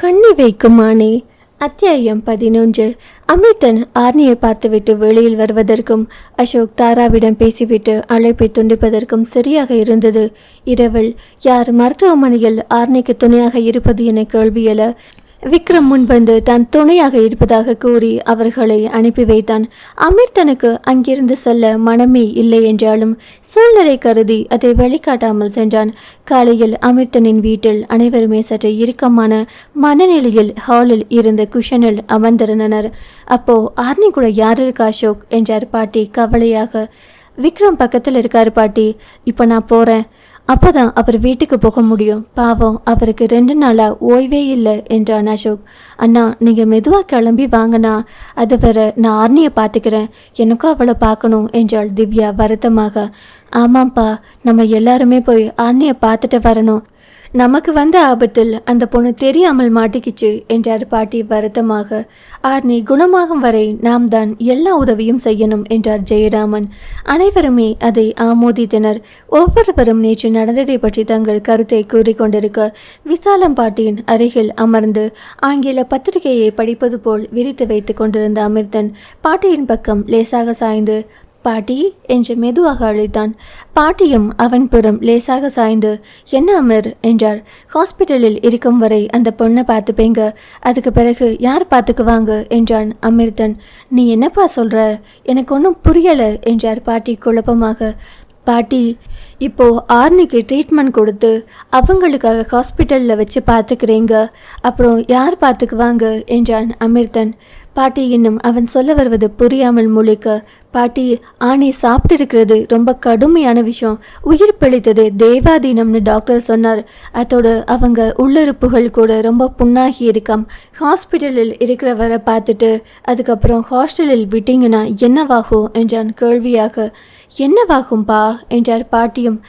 கண்ணி வைக்கும் மானே அத்தியாயம் பதினொன்று. அமிர்தன் ஆர்னியை பார்த்துவிட்டு வெளியில் வருவதற்கும் அசோக் தாராவிடம் பேசிவிட்டு அழைப்பை துண்டிப்பதற்கும் சரியாக இருந்தது. இரவில் யார் மருத்துவமனையில் ஆர்னிக்கு துணையாக இருப்பது என கேள்வியல விக்ரம் முன்வந்து தன் துணையாக இருப்பதாக கூறி அவர்களை அனுப்பி வைத்தான். அமிர்தனுக்கு அங்கிருந்து செல்ல மனமே இல்லை என்றாலும் சூழ்நிலை கருதி அதை வெளிக்காட்டாமல் சென்றான். காலையில் அமிர்தனின் வீட்டில் அனைவருமே சற்று இறுக்கமான மனநிலையில் ஹாலில் இருந்த குஷனில் அமர்ந்திருந்தனர். அப்போ ஆர்னி கூட யார் இருக்கா அசோக்? என்றார் பாட்டி கவலையாக. விக்ரம் பக்கத்தில் இருக்கார் பாட்டி. இப்போ நான் போகிறேன் அப்பதான் அவர் வீட்டுக்கு போக முடியும். பாவம் அவருக்கு ரெண்டு நாளாக ஓய்வே இல்லை என்றான் அசோக். அண்ணா நீங்கள் மெதுவாக கிளம்பி வாங்கண்ணா. அது வர நான் ஆர்னியை பார்த்துக்கிறேன். எனக்கும் அவளை பார்க்கணும் என்றாள் திவ்யா வருத்தமாக. ஆமாம்ப்பா நம்ம எல்லாருமே போய் ஆர்னியை பார்த்துட்டு வரணும். நமக்கு வந்த ஆபத்தில் அந்த பொண்ணு தெரியாமல் மாட்டிக்கிச்சு என்றார் பாட்டி வருத்தமாக. ஆர்னி குணமாகும் வரை நாம் தான் எல்லா உதவியும் செய்யணும் என்றார் ஜெயராமன். அனைவருமே அதை ஆமோதித்தனர். ஒவ்வொருவரும் நேற்று நடந்ததை பற்றி தங்கள் கருத்தை கூறிக்கொண்டிருக்க விசாலம் பாட்டியின் அருகில் அமர்ந்து ஆங்கில பத்திரிகையை படிப்பது போல் விரித்து வைத்துக் கொண்டிருந்த அமிர்தன் பாட்டியின் பக்கம் லேசாக சாய்ந்து பாட்டி என்று மெதுவாக அழைத்தான் பாட்டியும் அவன் புறம் லேசாக சாய்ந்து என்ன அமர்? என்றார். ஹாஸ்பிட்டலில் இருக்கும் வரை அந்த பொண்ணை பார்த்துப்பேங்க அதுக்கு பிறகு யார் பார்த்துக்குவாங்க? என்றான் அமிர்தன். நீ என்னப்பா சொல்ற? எனக்கு ஒன்றும் புரியலை என்றார் பாட்டி குழப்பமாக. பாட்டி இப்போ ஆர்னிக்கு ட்ரீட்மெண்ட் கொடுத்து அவங்களுக்காக ஹாஸ்பிட்டலில் வச்சு பார்த்துக்கிறீங்க. அப்புறம் யார் பார்த்துக்குவாங்க? என்றான் அமிர்தன். பாட்டி இன்னும் அவன் சொல்ல வருவது புரியாமல் முழிக்க பாட்டி ஆணி சாப்பிட்டிருக்கிறது. ரொம்ப கடுமையான விஷயம். உயிர் பிழைத்தது தேவாதீனம்னு டாக்டர் சொன்னார். அதோடு அவங்க உள்ளுறுப்புகள் கூட ரொம்ப புண்ணாகி இருக்காம். ஹாஸ்பிட்டலில் இருக்கிறவரை பார்த்துட்டு அதுக்கப்புறம் ஹாஸ்டலில் விட்டீங்கன்னா என்னவாகும்? என்றான் கேள்வியாக. என்னவாகும்பா? என்றார் பாட்டியும்.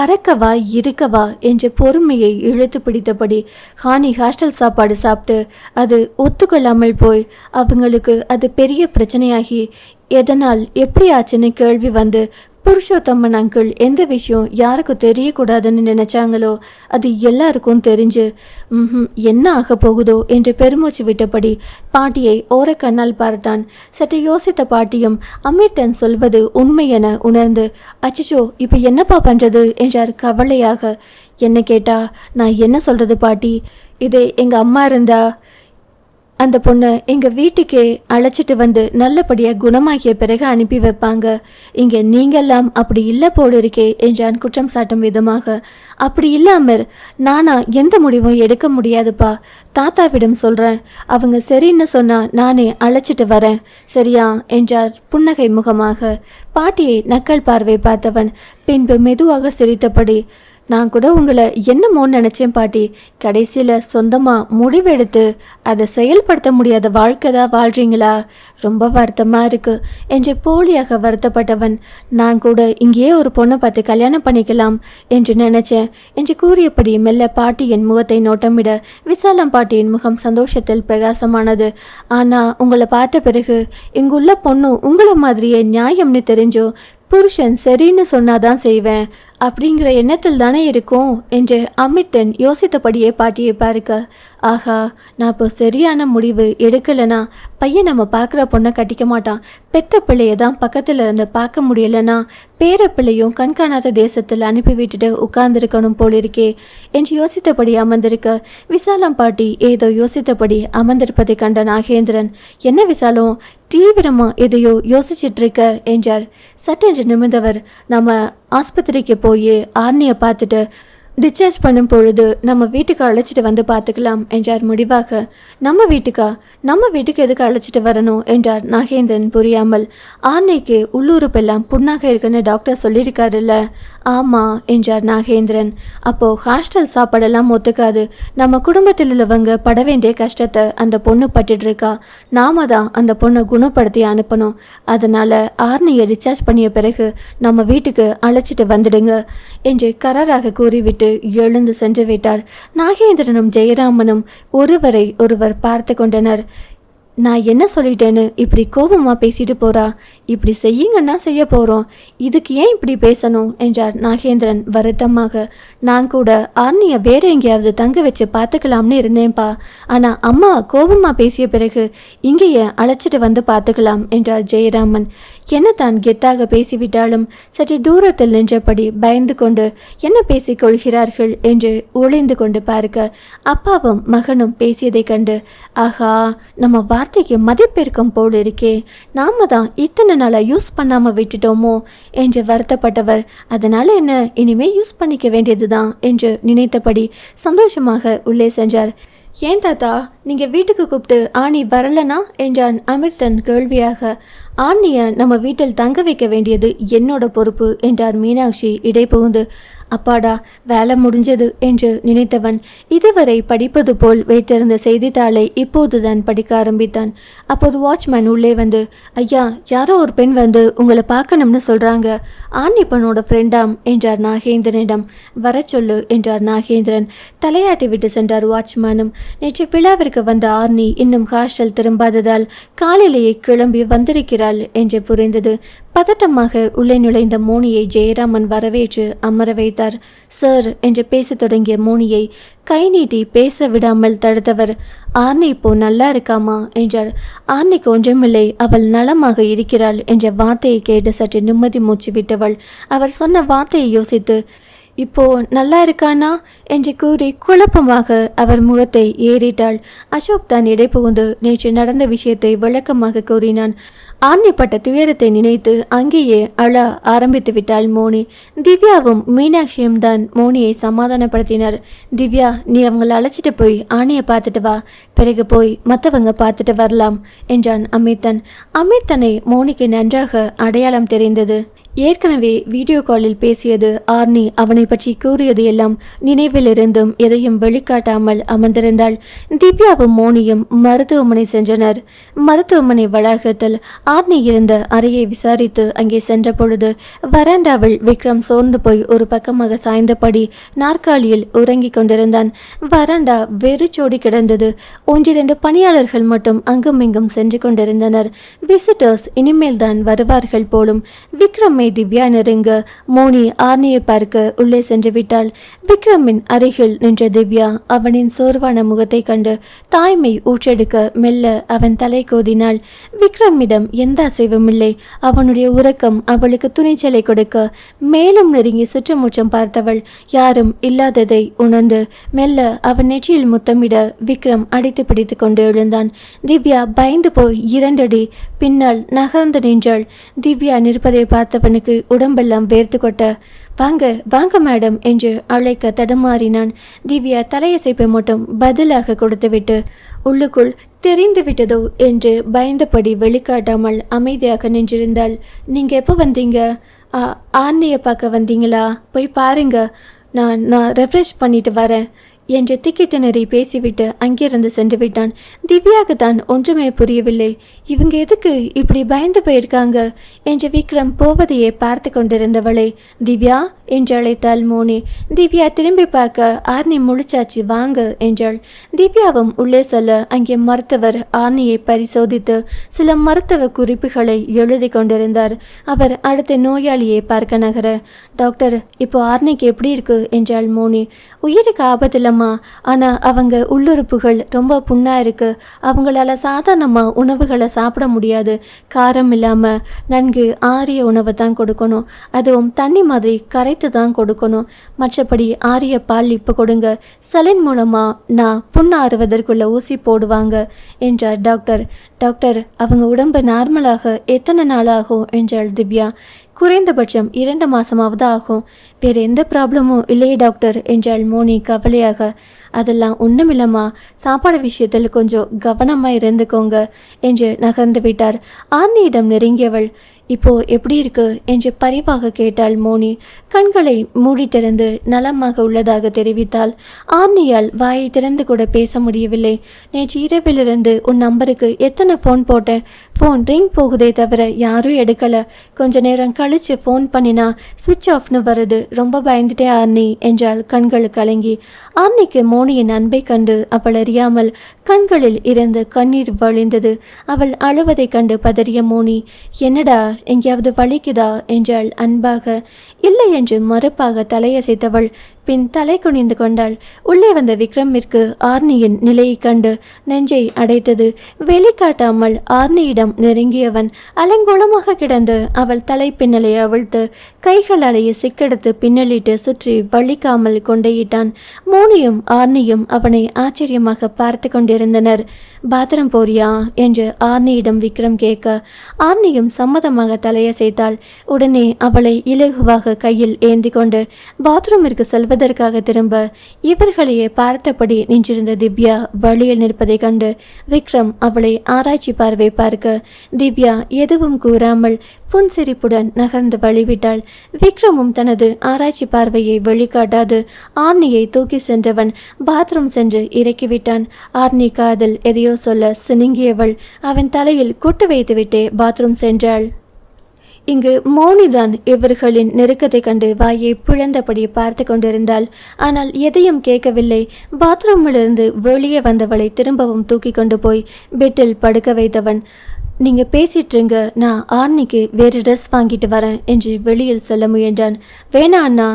பறக்கவா இருக்கவா என்ற பொறுமையை இழுத்து பிடித்தபடி ஹானி ஹாஸ்டல் சாப்பாடு சாப்பிட்டு அது ஒத்துக்கொள்ளாமல் போய் அவங்களுக்கு அது பெரிய பிரச்சனையாகி எதனால் எப்படி ஆச்சுன்னு கேள்வி வந்து புருஷோத்தம்மன் அங்கிள் எந்த விஷயம் யாருக்கும் தெரியக்கூடாதுன்னு நினைச்சாங்களோ அது எல்லாருக்கும் தெரிஞ்சு என்ன ஆக போகுதோ? என்று பெருமூச்சு விட்டபடி பாட்டியை ஓரக்கண்ணால் பார்த்தான். சற்று யோசித்த பாட்டியும் அமிர்தன் சொல்வது உண்மை என உணர்ந்து அச்சிச்சோ இப்போ என்னப்பா பண்றது? என்றார் கவலையாக. என்ன கேட்டா நான் என்ன சொல்றது பாட்டி? இதே எங்க அம்மா இருந்தா? அந்த பொண்ணை எங்கள் வீட்டுக்கே அழைச்சிட்டு வந்து நல்லபடியாக குணமாக்கிய பிறகு அனுப்பி வைப்பாங்க. இங்கே நீங்கெல்லாம் அப்படி இல்லை போல இருக்கே என்றான் குற்றம் சாட்டும் விதமாக. அப்படி இல்லாமல் நானா எந்த முடிவும் எடுக்க முடியாதுப்பா. தாத்தாவிடம் சொல்கிறேன் அவங்க சரின்னு சொன்னால் நானே அழைச்சிட்டு வரேன். சரியா? என்றார் புன்னகை முகமாக. பாட்டியை நக்கல் பார்வை பார்த்தவன். பின்பு மெதுவாக சிரித்தபடி நான் கூட உங்களை என்னமோன்னு நினச்சேன் பாட்டி. கடைசியில் சொந்தமாக முடிவெடுத்து அதை செயல்படுத்த முடியாத வாழ்க்கை தான் வாழ்கிறீங்களா ரொம்ப வருத்தமாக இருக்கு. என்று போலியாக வருத்தப்பட்டவன் நான் கூட இங்கேயே ஒரு பொண்ணை பார்த்து கல்யாணம் பண்ணிக்கலாம் என்று நினச்சேன் என்று கூறியபடி மெல்ல பாட்டியின் முகத்தை நோட்டமிட விசாலம் பாட்டியின் முகம் சந்தோஷத்தில் பிரகாசமானது. ஆனால் உங்களை பார்த்த பிறகு இங்குள்ள பொண்ணு உங்களை மாதிரியே நியாயம்னு தெரிஞ்சோ? புருஷன் சரின்னு சொன்னாதான் செய்வேன். அப்படிங்கிற எண்ணத்தில் தானே இருக்கும் என்று அமித்தன் யோசித்தபடியே பாட்டியை பாருக்க. ஆஹா நான் இப்போ சரியான முடிவு எடுக்கலைனா பையன் நம்ம பார்க்குற பொண்ணை கட்டிக்க மாட்டான். பெத்த பிள்ளையை தான் பக்கத்தில் இருந்து பார்க்க முடியலனா பேர பிள்ளையும் கண்காணாத தேசத்தில் அனுப்பி விட்டுட்டு உட்கார்ந்துருக்கணும் போலிருக்கே என்று யோசித்தபடி அமர்ந்திருக்க. விசாலம் பாட்டி ஏதோ யோசித்தபடி அமர்ந்திருப்பதை கண்ட நாகேந்திரன் என்ன விசாலம்? தீவிரமாக எதையோ யோசிச்சிட்டு இருக்க என்றார். சட்டென்று நிமிர்ந்தவர் நம்ம ஆஸ்பத்திரிக்கு போய் ஆர்னியை பார்த்துட்டு டிஸ்சார்ஜ் பண்ணும் பொழுது நம்ம வீட்டுக்கு அழைச்சிட்டு வந்து பார்த்துக்கலாம் என்றார் முடிவாக. நம்ம வீட்டுக்கா? நம்ம வீட்டுக்கு எதுக்கு அழைச்சிட்டு வரணும்? என்றார் நாகேந்திரன் புரியாமல். ஆர்னைக்கு உள்ளுறுப்பெல்லாம் புண்ணாக இருக்குன்னு டாக்டர் சொல்லியிருக்காருல்ல. ஆமா என்றார் நாகேந்திரன். அப்போ ஹாஸ்டல் சாப்பாடெல்லாம் ஒத்துக்காது. நம்ம குடும்பத்தில் உள்ளவங்க பட வேண்டிய கஷ்டத்தை அந்த பொண்ணு பட்டுட்டு இருக்கா நாம தான் அந்த பொண்ணை குணப்படுத்தி அனுப்பணும். அதனால ஆர்னியை டிஸ்சார்ஜ் பண்ணிய பிறகு நம்ம வீட்டுக்கு அழைச்சிட்டு வந்துடுங்க என்று கராராக கூறிவிட்டு எழுந்து சென்று விட்டார். நாகேந்திரனும் ஜெயராமனும் ஒருவரை ஒருவர் பார்த்து கொண்டனர். நான் என்ன சொல்லிட்டேன்னு இப்படி கோபமா பேசிட்டு போறா? இப்படி செய்யுங்கன்னா செய்ய போறோம். இதுக்கு ஏன் இப்படி பேசணும்? என்றார் நாகேந்திரன் வருத்தமாக. நான் கூட ஆர்னிய வேற எங்கேயாவது தங்க வச்சு பார்த்துக்கலாம்னு இருந்தேன்ப்பா. ஆனா அம்மா கோபமா பேசிய பிறகு இங்கேயே அழைச்சிட்டு வந்து பார்த்துக்கலாம் என்றார் ஜெயராமன். என்ன தான் கெத்தாக பேசிவிட்டாலும் சற்று தூரத்தில் நின்றபடி பயந்து கொண்டு என்ன பேசிக் கொள்கிறார்கள் என்று ஒளிந்து கொண்டு பார்க்க அப்பாவும் மகனும் பேசியதைக் கண்டு ஆஹா நம்ம வார்த்தைக்கு மதிப்பிருக்கும் போல் இருக்கே நாம தான் இத்தனை நாளாக யூஸ் பண்ணாம விட்டுட்டோமோ? என்று வருத்தப்பட்டவர். அதனால என்ன? இனிமே யூஸ் பண்ணிக்க வேண்டியதுதான் என்று நினைத்தபடி சந்தோஷமாக உள்ளே சென்றார். ஏன் தாத்தா நீங்கள் வீட்டுக்கு கூப்பிட்டு ஆணி வரலனா? என்றான் அமிர்தன் கேள்வியாக. ஆணியை நம்ம வீட்டில் தங்க வைக்க வேண்டியது என்னோட பொறுப்பு என்றார் மீனாட்சி இடைபுகுந்து. அப்பாடா வேலை முடிஞ்சது என்று நினைத்தவன் இதுவரை படிப்பது போல் வைத்திருந்த செய்தித்தாளை இப்போதுதான் படிக்க ஆரம்பித்தான். அப்போது வாட்ச்மேன் உள்ளே வந்து ஐயா யாரோ ஒரு பெண் வந்து உங்களை பார்க்கணும்னு சொல்றாங்க. ஆணி பெண்ணோட ஃப்ரெண்டாம் என்றார் நாகேந்திரனிடம். வர சொல்லு என்றார் நாகேந்திரன். தலையாட்டி விட்டு சென்றார் வாட்ச்மேனும். நேற்று விழாவிற்கு வந்த ஆர்னி இன்னும் ஹாஸ்டல் திரும்பாததால் காலையிலேயே கிளம்பி வந்திருக்கிறாள் என்று புரிந்தது. பதட்டமாக உள்ளே நுழைந்த மோனியை ஜெயராமன் வரவேற்று அமர வைத்தார். சார் என்று பேசத் தொடங்கிய மோனியை கை நீட்டி பேச விடாமல் தடுத்தவர். ஆர்னி இப்போ நல்லா இருக்காமா? என்றார். ஆர்னிக்கு ஒன்றுமில்லை. அவள் நலமாக இருக்கிறாள் என்ற வார்த்தையை கேட்டு சற்று நிம்மதி மூச்சு விட்டவள். அவர் சொன்ன வார்த்தையை யோசித்து இப்போ நல்லா இருக்கானா? என்று கூறி குழப்பமாக அவர் முகத்தை ஏறிட்டாள். அசோக் தான் இடை புகுந்து நேற்று நடந்த விஷயத்தை விளக்கமாக கூறினான். ஆன்யப்பட்ட துயரத்தை நினைத்து அங்கேயே அழ ஆரம்பித்து விட்டாள் மோனி. திவ்யாவும் மீனாட்சியும் தான் மோனியை சமாதானப்படுத்தினர். திவ்யா நீ அவங்கள அழைச்சிட்டு போய் ஆணியை பார்த்துட்டு வா. பிறகு போய் மற்றவங்க பார்த்துட்டு வரலாம் என்றான் அமிர்தன். அமிர்தனை மோனிக்கு நன்றாக அடையாளம் தெரிந்தது. ஏற்கனவே வீடியோ காலில் பேசியது ஆர்னி. அவனை பற்றி கூறியது எல்லாம் நினைவிலிருந்தும் எதையும் வெளிக்காட்டாமல் அமர்ந்திருந்தாள். திவ்யாவும் மோனியும் மருத்துவமனை சென்றனர். மருத்துவமனை வளாகத்தில் ஆர்னி இருந்த அறையை விசாரித்து அங்கே சென்ற பொழுது வராண்டாவில் விக்ரம் சோர்ந்து போய் ஒரு பக்கமாக சாய்ந்தபடி நாற்காலியில் உறங்கிக் கொண்டிருந்தான். வராண்டா வெறிச்சோடி கிடந்தது. ஒன்றிரண்டு பணியாளர்கள் மட்டும் அங்கும் இங்கும் சென்று கொண்டிருந்தனர். விசிட்டர்ஸ் இனிமேல் தான் வருவார்கள் போலும். விக்ரம் திவ்யா நெருங்க மோனி ஆர்னியை பார்க்க உள்ளே சென்று விட்டாள் விக்ரமின் அருகில் நின்ற திவ்யா அவனின் சோர்வான முகத்தை கண்டு தாய்மை ஊற்றெடுக்க மெல்ல அவன் தலை கோதினாள். விக்ரமிடம் எந்த அசைவும் இல்லை. அவனுடைய உறக்கம் அவளுக்கு துணிச்சலை கொடுக்க மேலும் நெருங்கி சுற்றுமுற்றம் பார்த்தவள். யாரும் இல்லாததை உணர்ந்து மெல்ல அவன் நெற்றியில் முத்தமிட விக்ரம் அடித்து பிடித்து கொண்டு எழுந்தான். திவ்யா பயந்து போய் இரண்டடி பின்னால் நகர்ந்து நின்றாள். திவ்யா நிற்பதை பார்த்தவன் அவனுக்கு உடம்பெல்லாம் வேர்த்து கொட்ட வாங்க வாங்க மேடம் என்று அழைக்க தடுமாறினான். திவ்யா தலையசைப்பை மட்டும் பதிலாக கொடுத்துவிட்டு உள்ளுக்குள் தெரிந்து விட்டதோ? என்று பயந்தபடி வெளிக்காட்டாமல் அமைதியாக நின்றிருந்தாள். நீங்க எப்போ வந்தீங்க? ஆ, ஆன்னையை பார்க்க வந்தீங்களா? போய் பாருங்க. நான் நான் ரெஃப்ரெஷ் பண்ணிட்டு வரேன். என்று திக்கி திணறி பேசிவிட்டு அங்கிருந்து சென்று விட்டான் திவ்யாவுக்கு தான் ஒன்றுமே புரியவில்லை. இவங்க எதுக்கு இப்படி பயந்து போயிருக்காங்க? என்று விக்ரம் போவதையே பார்த்து கொண்டிருந்தவளை. திவ்யா என்று அழைத்தாள் மோனி. திவ்யா திரும்பி பார்க்க ஆர்னி முழிச்சாச்சு வாங்க என்றாள். திவ்யாவும் உள்ளே செல்ல அங்கே மருத்துவர் ஆர்னியை பரிசோதித்து சில மருத்துவ குறிப்புகளை எழுதி கொண்டிருந்தார். அவர் அடுத்த நோயாளியை பார்க்க நகர டாக்டர் இப்போ ஆர்னிக்கு எப்படி இருக்கு? என்றாள் மோனி. உயிருக்கு ஆபத்தில்லம்மா. ஆனால் அவங்க உள்ளுறுப்புகள் ரொம்ப புண்ணா இருக்கு. அவங்களால சாதாரணமாக உணவுகளை சாப்பிட முடியாது. காரம் இல்லாமல் நன்கு ஆரிய உணவை தான் கொடுக்கணும். அதுவும் தண்ணி மாதிரி கரை கரைத்து தான் கொடுக்கணும். மற்றபடி ஆரிய பால் இப்போ கொடுங்க. சலின் மூலமா நான் புண்ணு ஆறுவதற்குள்ள ஊசி போடுவாங்க என்றார் டாக்டர். டாக்டர் அவங்க உடம்பு நார்மலாக எத்தனை நாள் ஆகும் என்றாள் திவ்யா. குறைந்தபட்சம் இரண்டு மாசமாவது ஆகும். வேற எந்த ப்ராப்ளமும் இல்லையே டாக்டர் என்றாள் மோனி கவலையாக. அதெல்லாம் ஒன்றுமில்லம்மா சாப்பாடு விஷயத்தில் கொஞ்சம் கவனமாக இருந்துக்கோங்க என்று நகர்ந்து விட்டார். ஆர்னியிடம் நெருங்கியவள் இப்போ எப்படி இருக்கு என்று பரிவாக கேட்டாள் மோனி. கண்களை மூடி திறந்து நலமாக உள்ளதாக தெரிவித்தாள். ஆர்னியால் வாயை திறந்து கூட பேச முடியவில்லை. நேற்று இரவிலிருந்து உன் நம்பருக்கு எத்தனை ஃபோன் போட்டேன் ஃபோன் ரிங் போகுதே தவிர யாரும் எடுக்கல. கொஞ்ச நேரம் கழிச்சு ஃபோன் பண்ணினா சுவிட்ச் ஆஃப்னு வருது. ரொம்ப பயந்துட்டே ஆர்னி என்றாள் கண்கள் கலங்கி. ஆர்னிக்கு மோனியின் அன்பை கண்டு அவள் அறியாமல் கண்களில் இருந்து கண்ணீர் வழிந்தது. அவள் அழுவதைக் கண்டு பதறிய மோனி என்னடா எங்கேயாவது வலிக்குதா என்றால் அன்பாக. இல்லை என்று மறுப்பாக தலையசைத்தவள். பின் தலை குனிந்து கொண்டாள். உள்ளே வந்த விக்ரமிற்கு ஆர்னியின் நிலையைக் கண்டு நெஞ்சை அடைத்தது. வெளிக்காட்டாமல் ஆர்னியிடம் நெருங்கியவன் அலங்கோலமாக கிடந்து அவள் தலை பின்னலை அவிழ்த்து கைகள் அலைய சிக்கெடுத்து பின்னலிட்டு சுற்றி வலிக்காமல் கொண்டையிட்டான். மோனியும் ஆர்னியும் அவனை ஆச்சரியமாக பார்த்து கொண்டிருந்தனர். பாத்திரம் போறியா? என்று ஆர்னியிடம் விக்ரம் கேட்க ஆர்னியும் சம்மதமாக தலையசைத்தாள். உடனே அவளை இலகுவாக கையில் ஏந்தி கொண்டு பாத்ரூமிற்கு செல்வதற்காக திரும்ப இவர்களையே பார்த்தபடி நின்றிருந்த திவ்யா வழியில் நிற்பதை கண்டு விக்ரம் அவளை ஆராய்ச்சி பார்வை பார்க்க திவ்யா எதுவும் கூறாமல் புன்சிரிப்புடன் நகர்ந்து வழிவிட்டாள். விக்ரமும் தனது ஆராய்ச்சி பார்வையை வெளிக்காட்டாது ஆர்னியை தூக்கி சென்றவன் பாத்ரூம் சென்று இறக்கிவிட்டான். ஆர்னி காதல் எதையோ சொல்ல சுணுங்கியவள் அவன் தலையில் கொட்டு வைத்துவிட்டே பாத்ரூம் சென்றாள். இங்கு மோனிதான் இவர்களின் நெருக்கத்தை கண்டு வாயை புழந்தபடி பார்த்து கொண்டிருந்தாள். ஆனால் எதையும் கேட்கவில்லை. பாத்ரூமிலிருந்து வெளியே வந்தவளை திரும்பவும் தூக்கி கொண்டு போய் பெட்டில் படுக்க வைத்தவன் நீங்க பேசிட்டுருங்க நான் ஆர்னிக்கு வேறு ட்ரெஸ் வாங்கிட்டு வரேன் என்று வெளியில் சொல்ல முயன்றான். வேணா அண்ணா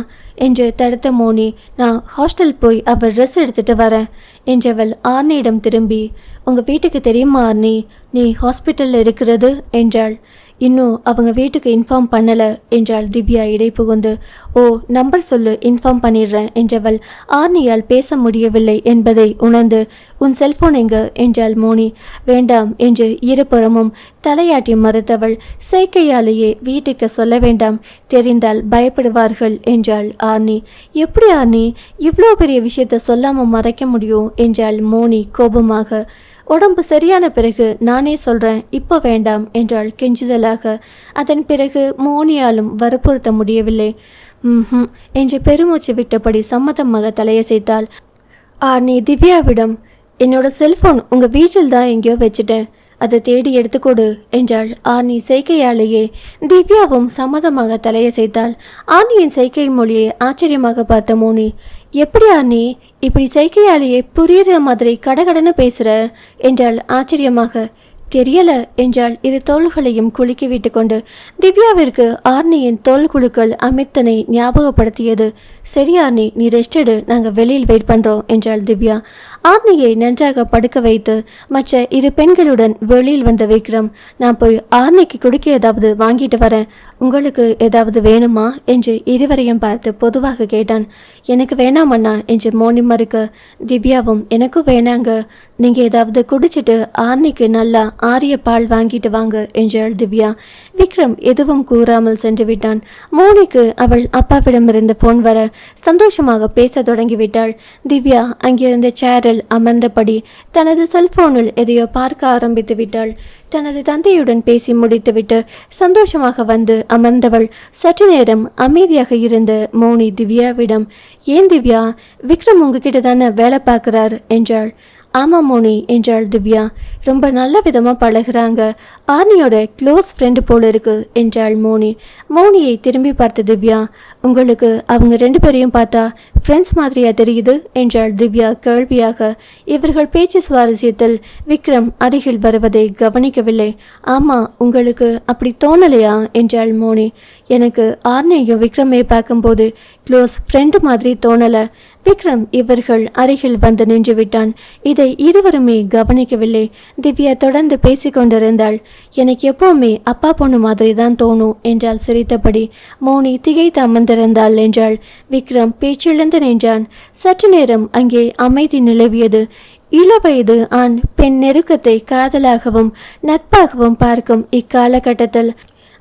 என்று தடுத்த மோனி நான் ஹாஸ்டல் போய் அவர் ட்ரெஸ் எடுத்துட்டு வரேன் என்றவள் ஆர்னியிடம் திரும்பி உங்க வீட்டுக்கு தெரியுமா ஆர்னி? நீ ஹாஸ்பிட்டலில் இருக்கிறது என்றாள். இன்னும் அவங்க வீட்டுக்கு இன்ஃபார்ம் பண்ணலை என்றாள் திவ்யா இடை புகுந்து. ஓ நம்பர் சொல்லு இன்ஃபார்ம் பண்ணிடுறேன் என்றவள். ஆர்னியால் பேச முடியவில்லை என்பதை உணர்ந்து உன் செல்போன் எங்க? என்றாள் மோனி. வேண்டாம் என்று இருபுறமும் தலையாட்டி மறுத்தவள். செயற்கையாலேயே வீட்டுக்கு சொல்ல வேண்டாம் தெரிந்தால் பயப்படுவார்கள் என்றாள் ஆர்னி. எப்படி ஆர்னி? இவ்வளோ பெரிய விஷயத்த சொல்லாமல் மறைக்க முடியும்? என்றாள் மோனி கோபமாக. உடம்பு சரியான பிறகு நானே சொல்றேன் இப்போ வேண்டாம் என்றாள் கெஞ்சுதலாக. அதன் பிறகு மோனியாலும் வற்புறுத்த முடியவில்லை. ம் என்று பெருமூச்சு விட்டபடி சம்மதமாக தலையசைத்தாள். நீ திவ்யாவிடம் என்னோட செல்போன் உங்க வீட்டில் தான் எங்கேயோ வச்சுட்டேன். அதை தேடி எடுத்துக்கொடு என்றாள். ஆர்னி செய்கையாலேயே திவ்யாவும் சம்மதமாக தலையசைத்தாள் ஆர்னியின் செய்கை மொழியை ஆச்சரியமாக பார்த்த மோனி எப்படி ஆர்னி இப்படி செய்கையாலேயே புரியுற மாதிரி கடகடன்னு பேசுற? என்றாள் ஆச்சரியமாக. தெரியல என்றால் இரு தோள்களையும் குலுக்கி விட்டுக்கொண்டு திவ்யாவிற்கு ஆர்னியின் தோல் குழுக்கள் அமித்தனை ஞாபகப்படுத்தியது. சரி ஆர்னி நீ ரெஸ்டடு நாங்கள் வெளியில் வெயிட் பண்றோம் என்றாள் திவ்யா. ஆர்னியை நன்றாக படுக்க வைத்து மற்ற இரு பெண்களுடன் வெளியில் வந்த விக்ரம் நான் போய் ஆர்னிக்கு குடிக்க ஏதாவது வாங்கிட்டு வரேன். உங்களுக்கு ஏதாவது வேணுமா? என்று இருவரையும் பார்த்து பொதுவாக கேட்டான். எனக்கு வேணாமண்ணா என்று மோனி மறுக்க திவ்யாவும் எனக்கும் வேணாங்க. நீங்கள் ஏதாவது குடிச்சிட்டு ஆர்னிக்கு நல்லா ஆரிய பால் வாங்கிட்டு வாங்க என்றாள் திவ்யா. விக்ரம் எதுவும் கூறாமல் சென்று விட்டான். மோனிக்கு அவள் அப்பாவிடமிருந்து ஃபோன் வர சந்தோஷமாக பேச தொடங்கிவிட்டாள் திவ்யா அங்கிருந்த சேரில் அமர்ந்தபடி தனது செல்போனில் எதையோ பார்க்க ஆரம்பித்து விட்டாள் தனது தந்தையுடன் பேசி முடித்துவிட்டு சந்தோஷமாக வந்து அமர்ந்தவள் சற்று நேரம் அமைதியாக இருந்த மோனி திவ்யாவிடம் ஏன் திவ்யா? விக்ரம் உங்ககிட்ட தானே வேலை பார்க்குறார்? என்றாள். ஆமாம் மோனி என்றாள் திவ்யா. ரொம்ப நல்ல விதமாக பழகுறாங்க. ஆர்னியோட க்ளோஸ் ஃப்ரெண்டு போல இருக்கு என்றாள் மோனி. மோனியை திரும்பி பார்த்த திவ்யா உங்களுக்கு அவங்க ரெண்டு பேரையும் பார்த்தா ஃப்ரெண்ட்ஸ் மாதிரியா தெரியுது என்றாள் திவ்யா கேள்வியாக. இவர்கள் பேச்சு சுவாரஸ்யத்தில் விக்ரம் அருகில் வருவதை கவனிக்கவில்லை. ஆமாம் உங்களுக்கு அப்படி தோணலையா என்றாள் மோனி. எனக்கு ஆர்னியையும் விக்ரமே பார்க்கும்போது க்ளோஸ் ஃப்ரெண்டு மாதிரி தோணல. விக்ரம் இவர்கள் அருகில் வந்து நின்று விட்டான் இதை இருவருமே கவனிக்கவில்லை. திவ்யா தொடர்ந்து பேசிக் கொண்டிருந்தாள். எனக்கு எப்பவுமே அப்பா பொண்ணு மாதிரி தான் தோணும் என்றால் சிரித்தபடி. மௌனி திகைத்து அமர்ந்திருந்தாள் என்றாள். விக்ரம் பேச்சிழந்து நின்றான். சற்று நேரம் அங்கே அமைதி நிலவியது. இளவயது ஆண் பெண் நெருக்கத்தை காதலாகவும் நட்பாகவும் பார்க்கும் இக்காலகட்டத்தில்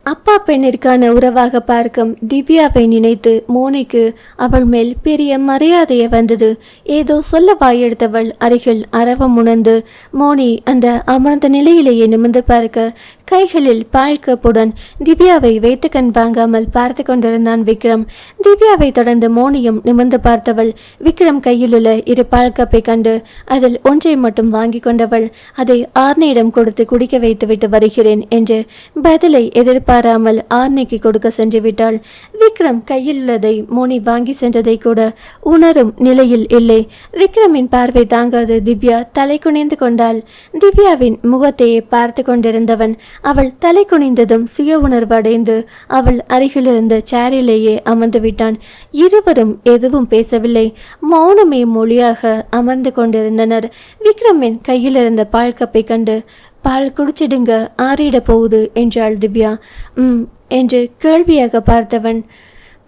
அப்பா பெண்ணிற்கான உறவாக பார்க்கும் திவ்யாவை நினைத்து மோனிக்கு அவள் மேல் பெரிய மரியாதையை வந்தது. ஏதோ சொல்ல வாயெடுத்தவள் அருகில் அரவம் உணர்ந்து மோனி அந்த அமர்ந்த நிலையிலேயே நிமிர்ந்து பார்க்க கைகளில் பால் கப்புடன் திவ்யாவை வைத்து கண் வாங்காமல் பார்த்து கொண்டிருந்தான் விக்ரம். திவ்யாவை தொடர்ந்து மோனியும் நிமிர்ந்து பார்த்தவள். விக்ரம் கையிலுள்ள இரு பால் கப்பை கண்டு அதில் ஒன்றை மட்டும் வாங்கி கொண்டவள். அதை ஆர்னியிடம் கொடுத்து குடிக்க வைத்துவிட்டு வருகிறேன் என்று பதிலை எதிர்பாராமல் ஆர்னிக்கு கொடுக்க சென்று விட்டாள். விக்ரம் கையில் உள்ளதை மோனி வாங்கி சென்றதை கூட உணரும் நிலையில் இல்லை. விக்ரமின் பார்வை தாங்காது திவ்யா தலை குனிந்து கொண்டாள். திவ்யாவின் முகத்தையே பார்த்து கொண்டிருந்தவன் அவள் தலை குனிந்ததும் சுய உணர்வு அடைந்து அவள் அருகிலிருந்த சேரிலேயே அமர்ந்து விட்டான் இருவரும் எதுவும் பேசவில்லை. மௌனமே மொழியாக அமர்ந்து கொண்டிருந்தனர். விக்ரமின் கையில் இருந்த பால் கப்பை கண்டு பால் குடிச்சிடுங்க ஆறிட போகுது என்றாள் திவ்யா. ம் என்று கேள்வியாக பார்த்தவன்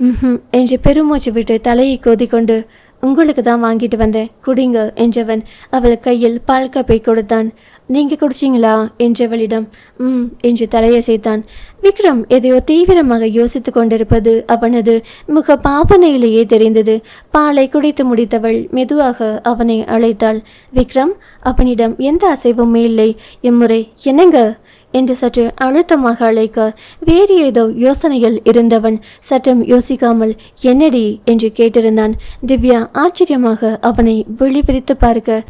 ம் என்று பெருமூச்சு விட்டு தலையை கோதிக்கொண்டு உங்களுக்கு தான் வாங்கிட்டு வந்தேன் குடிங்க என்றவன் அவள் கையில் பால் கப்பை கொடுத்தான். நீங்கள் குடிச்சிங்களா? என்றவளிடம் ம் என்று தலையசைத்தான் விக்ரம் எதையோ தீவிரமாக யோசித்துக் கொண்டிருப்பது அவனது முக பாவனையிலேயே தெரிந்தது. பாலை குடித்து முடித்தவள் மெதுவாக அவனை அழைத்தாள். விக்ரம் அவனிடம் எந்த அசைவுமே இல்லை. இம்முறை என்னங்க? என்று சற்று அழுத்தமாக அழைக்க வேறு ஏதோ யோசனையில் இருந்தவன் சற்றும் யோசிக்காமல் என்னடி? என்று கேட்டிருந்தான். திவ்யா ஆச்சரியமாக அவனை விழிவிரித்து பார்க்க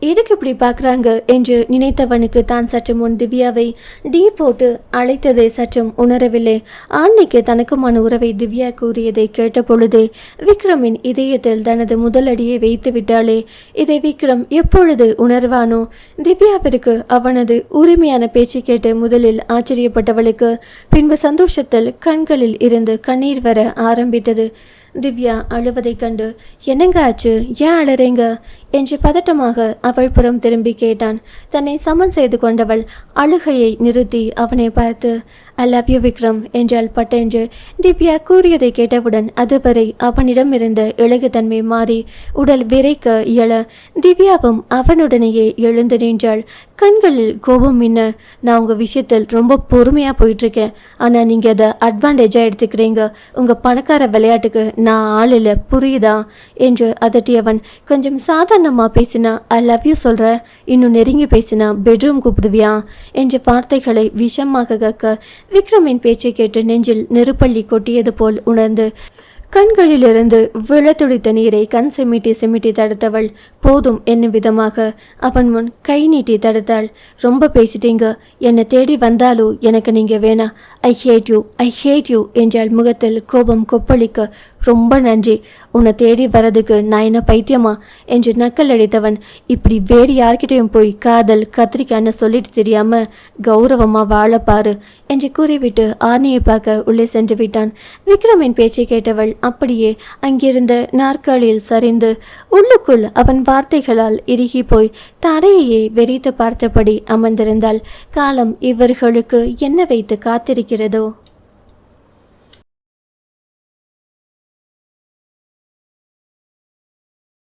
எதுக்கு இப்படி பார்க்குறாங்க என்று நினைத்தவனுக்கு தான் சற்று முன் திவ்யாவை டீ போட்டு அழைத்ததை சற்றும் உணரவில்லை. ஆன்னைக்கு தனக்குமான உறவை திவ்யா கூறியதை கேட்ட பொழுதே விக்ரமின் இதயத்தில் தனது முதல் அடியை வைத்து விட்டாளே. இதை விக்ரம் எப்பொழுது உணர்வானோ? திவ்யாவிற்கு அவனது உரிமையான பேச்சு கேட்டு முதலில் ஆச்சரியப்பட்டவளுக்கு பின்பு சந்தோஷத்தில் கண்களில் இருந்து கண்ணீர் வர ஆரம்பித்தது. திவ்யா அழுவதைக் கண்டு என்னங்க ஆச்சு? ஏன் அழறீங்க? என்று பதட்டமாக அவள் புறம் திரும்பி கேட்டான். தன்னை சமன் செய்து கொண்டவள் அழுகையை நிறுத்தி அவனை பார்த்து ஐ லவ் யூ விக்ரம் என்றாள் பட்டென்று. திவ்யா கூறியதை கேட்டவுடன் அதுவரை அவனிடமிருந்த இருந்த மாறி உடல் விரைக்க இயல. திவ்யாவும் அவனுடனேயே எழுந்து நின்றாள். கண்களில் கோபம் என்ன நான் உங்கள் விஷயத்தில் ரொம்ப பொறுமையாக போயிட்டுருக்கேன். ஆனால் நீங்கள் அதை அட்வான்டேஜாக எடுத்துக்கிறீங்க. உங்கள் பணக்கார விளையாட்டுக்கு நான் ஆள் இல்லை. புரியுதா? என்று அதட்டியவன் கொஞ்சம் சாதாரணமாக பேசினா ஐ லவ் யூ சொல்கிற இன்னும் நெருங்கி பேசினா பெட்ரூம் கூப்பிடுவியா? என்ற வார்த்தைகளை விஷமாக கக்க விக்ரமின் பேச்சை கேட்டு நெஞ்சில் நெருப்பள்ளி கொட்டியது போல் உணர்ந்து கண்களிலிருந்து விழத்துடித்த நீரை கண் செமிட்டி செமிட்டி தடுத்தவள் போதும் என்னும் விதமாக அவன் முன் கை நீட்டி தடுத்தாள். ரொம்ப பேசிட்டீங்க. என்னை தேடி வந்தாலோ? எனக்கு நீங்க வேணாம் I hate you I hate you என்றால் முகத்தில் கோபம் கொப்பளிக்க. ரொம்ப நன்றி. உன்னை தேடி வரதுக்கு நான் என்ன பைத்தியமா? என்று நக்கல் அடித்தவன் இப்படி வேறு யார்கிட்டையும் போய் காதல் கத்திரிக்கான்னு சொல்லிட்டு தெரியாம கௌரவமாக வாழப்பாரு என்று கூறிவிட்டு ஆர்னியை பார்க்க உள்ளே சென்று விட்டான். விக்ரமின் பேச்சை கேட்டவள் அப்படியே அங்கிருந்த நாற்காலியில் சரிந்து உள்ளுக்குள் அவன் வார்த்தைகளால் இறுகி போய் தரையையே வெறித்து பார்த்தபடி அமர்ந்திருந்தாள். காலம் இவர்களுக்கு என்ன வைத்து காத்திருக்கிறதோ? quiere.